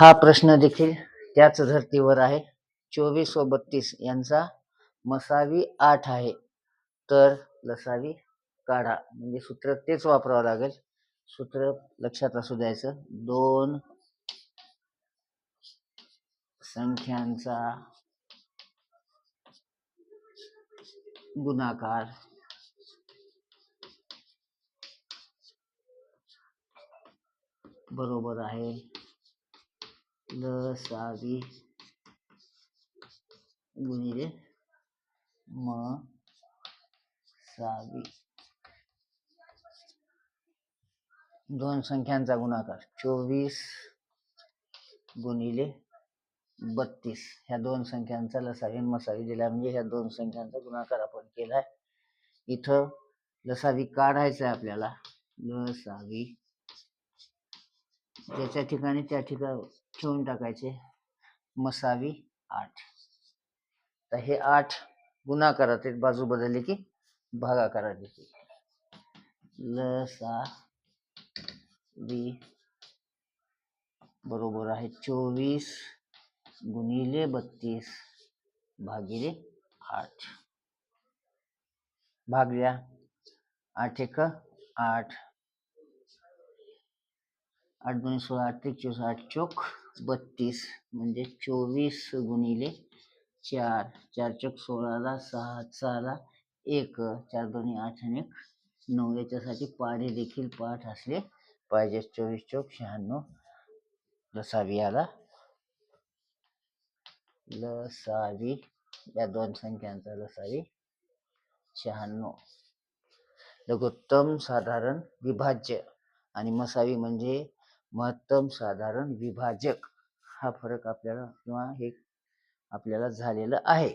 हा प्रश्न देखील त्याच धर्तीवर आहे. चोवीस व बत्तीस यांचा मसावी आठ आहे. तर लसावी काढा. म्हणजे सूत्र तेच वापरावं लागेल. सूत्र लक्षात असू द्यायचं. दोन संख्यांचा गुणाकार बरोबर आहे. लसावी गुणिले म सावी दोन संख्यांचा गुणाकार चोवीस गुणिले बत्तीस ह्या दोन संख्यांचा लसावी मसावी दिला म्हणजे ह्या दोन संख्यांचा गुणाकार आपण केलाय इथं लसावी काढायचा आहे आपल्याला लसावी ज्याच्या ठिकाणी त्या ठिकाणी ठेवून टाकायचे. मसावी आठ. तर हे आठ गुणाकारात बाजू बदलली की भागाकारात येते. लसा वी बरोबर आहे चोवीस गुणिले बत्तीस भागिले आठ. भागल्या. आठ एक आठ. आठ दोन सोळा आठ त्रिक चोवीस आठ चोक. बत्तीस म्हणजे चोवीस गुणिले चार. चार चोक सोळाला सहा सहाला एक. चार दोन्ही आठ आणि एक. नऊ. याच्यासाठी पाढे देखील पाठ असले पाहिजे. चोवीस चोक शहाण्णव. लसावी आला लसावी. या दोन संख्यांचा लसावी. शहाण्णव. लघुत्तम साधारण विभाज्य आणि मसावी म्हणजे महत्तम साधारण विभाजक हा फरक आपल्याला किंवा हे आपल्याला झालेलं आहे.